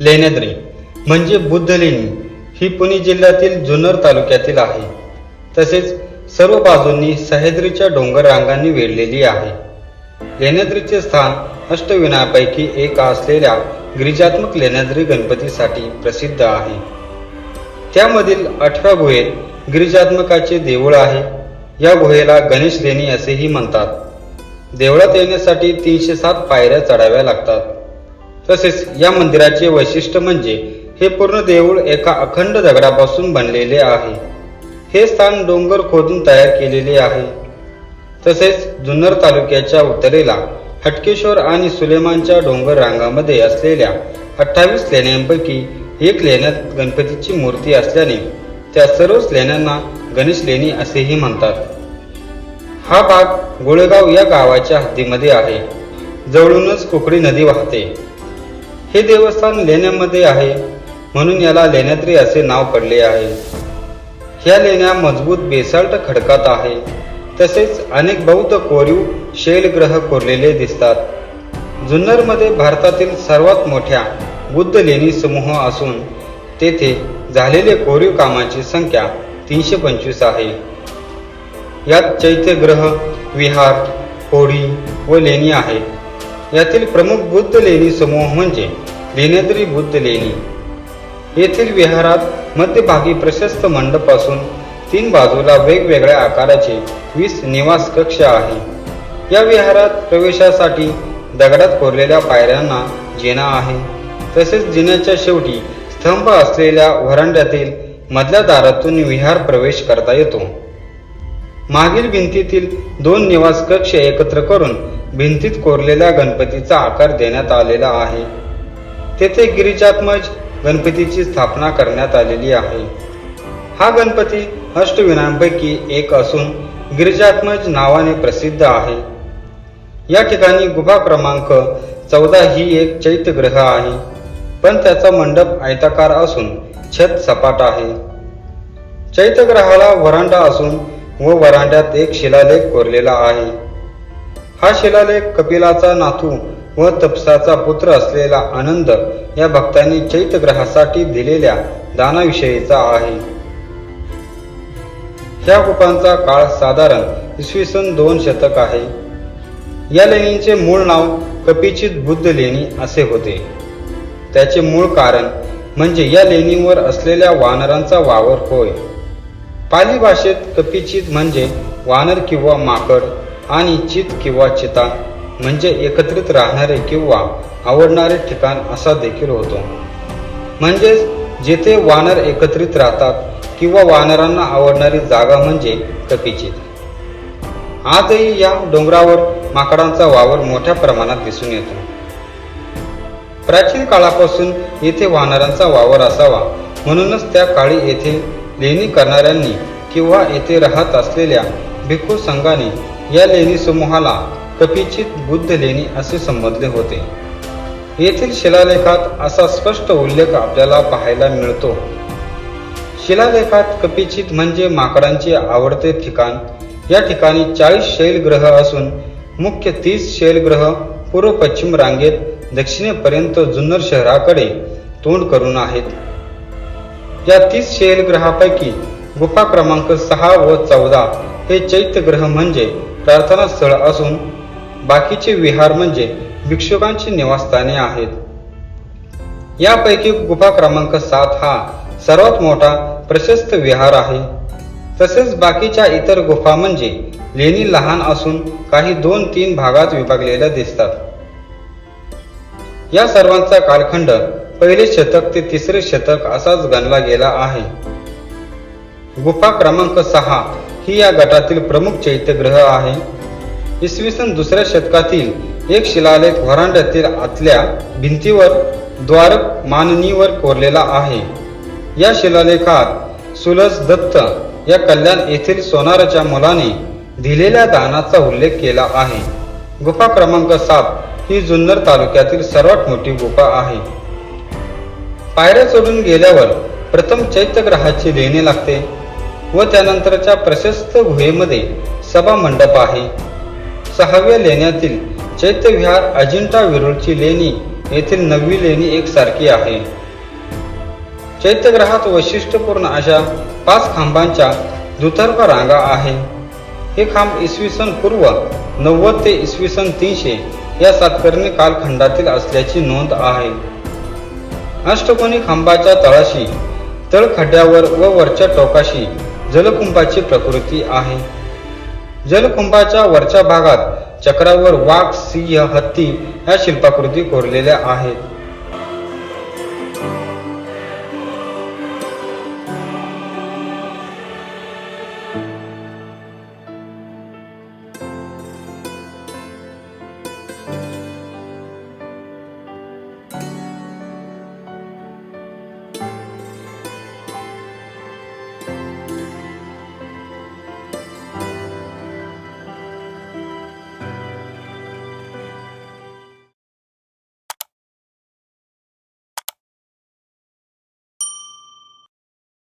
लेण्याद्री म्हणजे बुद्ध लेणी ही पुणे जिल्ह्यातील जुन्नर तालुक्यातील आहे. तसेच सर्व बाजूंनी सह्याद्रीच्या डोंगर रांगांनी वेढलेली आहे. लेण्याद्रीचे स्थान अष्टविनायापैकी एक असलेल्या गिरिजात्मक लेण्याद्री गणपतीसाठी प्रसिद्ध आहे. त्यामधील आठव्या गुहेत गिरिजात्मकाचे देऊळ आहे. या गुहेला गणेश लेणी असेही म्हणतात. देवळात येण्यासाठी तीनशे सात पायऱ्या चढाव्या लागतात. तसेच या मंदिराचे वैशिष्ट्य म्हणजे हे पूर्ण देऊळ एका अखंड दगडापासून बनलेले आहे. हे स्थान डोंगर खोदून तयार केलेले आहे. तसेच जुन्नर तालुक्याच्या उत्तरेला हटकेश्वर आणि सुलेमानच्या डोंगर रांगामध्ये असलेल्या अठ्ठावीस लेण्यांपैकी एक लेण्यात गणपतीची मूर्ती असल्याने त्या सर्वच लेण्यांना गणेश लेणी असेही म्हणतात. हा भाग गोळेगाव या गावाच्या हद्दीमध्ये आहे. जवळूनच कुकडी नदी वाहते. हे देवस्थान लेण्यामध्ये आहे म्हणून याला लेण्याद्री असे नाव पडले आहे. ह्या लेण्या मजबूत बेसाल्ट खडकात आहे. तसेच अनेक बौद्ध कोरीव शैलग्रह कोरलेले दिसतात. जुन्नरमध्ये भारतातील सर्वात मोठ्या बुद्ध लेणी समूह असून तेथे झालेले कोरीव कामाची संख्या तीनशे पंचवीस आहे. यात चैत्यग्रह विहार होडी व लेणी आहेत. यातील प्रमुख बुद्ध लेणी समूह म्हणजे लेण्याद्री बुद्ध लेणी येथील विहारात मध्यभागी प्रशस्त मंडप असून तीन बाजूला वेगवेगळ्या आकाराचे वीस निवास कक्ष आहे. या विहारात प्रवेशासाठी दगडात कोरलेल्या पायऱ्यांना जिना आहे. तसेच जिन्याच्या शेवटी स्तंभ असलेल्या व्हरांड्यातील मधल्या दारातून विहार प्रवेश करता येतो. मागील भिंतीतील दोन निवास कक्ष एकत्र करून भिंतीत कोरलेल्या गणपतीचा आकार देण्यात आलेला आहे. तेथे गिरिजात्मज गणपतीची स्थापना करण्यात आलेली आहे. हा गणपती अष्टविनांपैकी एक असून गिरिजात्मज नावाने प्रसिद्ध आहे. या ठिकाणी गुफा क्रमांक चौदा ही एक चैत्यग्रह आहे. पण त्याचा मंडप आयताकार असून छत सपाट आहे. चैत्यग्रहाला वरांडा असून व वरांड्यात एक शिलालेख कोरलेला आहे. हा शिलालेख कपिलाचा नातू व तपसाचा पुत्र असलेला आनंद या भक्तांनी चैत्यग्रहासाठी दिलेल्या दानाविषयीचा आहे. ह्या कुपांचा काळ साधारण इसवी सन दोन शतक आहे. या लेणीचे मूळ नाव कपिचित बुद्ध लेणी असे होते. त्याचे मूळ कारण म्हणजे या लेणीवर असलेल्या वानरांचा वावर होय. पाली भाषेत कपिचित म्हणजे वानर किंवा माकड. आणि चित किंवा चिता म्हणजे एकत्रित राहणारे किंवा आवडणारे ठिकाण असा देखील होतो. म्हणजेच जेथे वानर एकत्रित राहतात किंवा वानरांना आवडणारी जागा म्हणजे कपिचित. आजही या डोंगरावर माकडांचा वावर मोठ्या प्रमाणात दिसून येतो. प्राचीन काळापासून येथे वानरांचा वावर असावा म्हणूनच त्या काळी येथे लेणी करणाऱ्यांनी किंवा येथे राहत असलेल्या भिक्खू संघाने या लेणी समूहाला कपिचित बुद्ध लेणी असे संबोधले होते. येथील शिलालेखात असा स्पष्ट उल्लेख आपल्याला पाहायला मिळतो. शिलालेखात कपिचित म्हणजे माकडांचे आवडते ठिकाण. या ठिकाणी चाळीस शैलग्रह असून मुख्य तीस शैलग्रह पूर्व पश्चिम रांगेत दक्षिणेपर्यंत जुन्नर शहराकडे तोंड करून आहेत. या तीस शैलग्रहापैकी गुफा क्रमांक सहा व चौदा हे चैत्यग्रह म्हणजे प्रार्थना स्थळ असून बाकीचे विहार म्हणजे भिक्षुकांची निवासस्थाने आहेत. यापैकी गुफा क्रमांक सात हा सर्वात मोठा प्रशस्त विहार आहे. तसेच बाकीच्या इतर गुफा म्हणजे लेणी लहान असून काही दोन तीन भागात विभागलेल्या दिसतात. या सर्वांचा कालखंड पहिले शतक ते तिसरे शतक असाच गणला गेला आहे. गुफा क्रमांक सहा ही या गटातील प्रमुख चैत्यग्रह आहे. इसवी सन दुसऱ्या शतकातील एक शिलालेख व्हरांड्यातील आतल्या भिंतीवर द्वारक माननीवर कोरलेला आहे. या शिलालेखात सुलस दत्त या कल्याण येथील सोनाराच्या मुलाने दिलेल्या दानाचा उल्लेख केला आहे. गुफा क्रमांक सात ही जुन्नर तालुक्यातील सर्वात मोठी गुफा आहे. पायऱ्या चढून गेल्यावर प्रथम चैत्यग्रहाची लेणे लागते. व त्यानंतरच्या प्रशस्त गुहेमध्ये सभा मंडप आहे. सहाव्या लेण्यातील चैत्यविहार अजिंठा विरुळची लेणी येथील नववी लेणी एकसारखी आहे. चैत्यग्रहात वैशिष्ट्यपूर्ण अशा पाच खांबांच्या दुतर्फा रांगा आहे. हे खांब इसवी सन पूर्व नव्वद ते इसवी सन तीनशे या सातकर्णी कालखंडातील असल्याची नोंद आहे. अष्टकोनी खांबाच्या तळाशी तळखड्ड्यावर व वरच्या टोकाशी जलकुंभाची प्रकृती आहे. जलकुंभाच्या वरच्या भागात चक्रावर वाघ सिंह हत्ती या शिल्पाकृती कोरलेल्या आहेत.